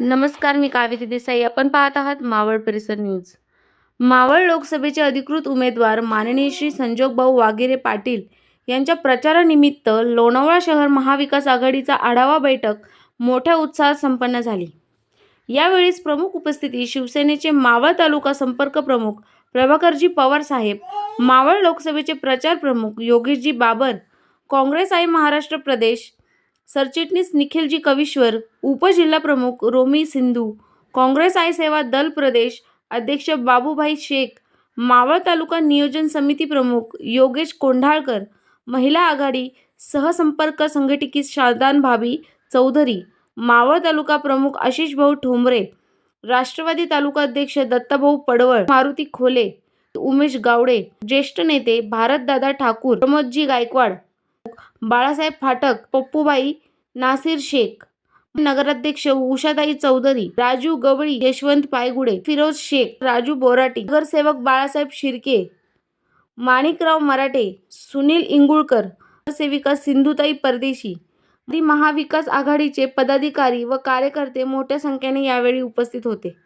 नमस्कार मी कावेरी देसाई. आपण पाहत आहात मावळ परिसर न्यूज. मावळ लोकसभेचे अधिकृत उमेदवार माननीय श्री संजोगभाऊ वाघेरे पाटील यांच्या प्रचारानिमित्त लोणावळा शहर महाविकास आघाडीचा आढावा बैठक मोठ्या उत्साहात संपन्न झाली. यावेळीस प्रमुख उपस्थिती शिवसेनेचे मावळ तालुका संपर्क प्रमुख प्रभाकरजी पवार साहेब मावळ लोकसभेचे प्रचार प्रमुख योगेशजी बाबर काँग्रेस आई महाराष्ट्र प्रदेश सरचिटणीस निखिलजी कविश्वर उपजिल्हाप्रमुख रोमी सिंधू काँग्रेस आय सेवा दल प्रदेश अध्यक्ष बाबूभाई शेख मावळ तालुका नियोजन समिती प्रमुख योगेश कोंढाळकर महिला आघाडी सहसंपर्क संघटिकी शारदान भाभी चौधरी मावळ तालुका प्रमुख आशिष भाऊ ठोंबरे राष्ट्रवादी तालुका अध्यक्ष दत्ताभाऊ पडवळ मारुती खोले उमेश गावडे ज्येष्ठ नेते भारतदादा ठाकूर प्रमोदजी गायकवाड बाळासाहेब फाटक पप्पूबाई नासिर शेख नगराध्यक्ष उषाताई चौधरी राजू गवळी यशवंत पायगुडे फिरोज शेख राजू बोराटी नगरसेवक बाळासाहेब शिर्के माणिकराव मराठे सुनील इंगुळकर नगरसेविका सिंधुताई परदेशी आदी महाविकास आघाडीचे पदाधिकारी व कार्यकर्ते मोठ्या संख्येने यावेळी उपस्थित होते.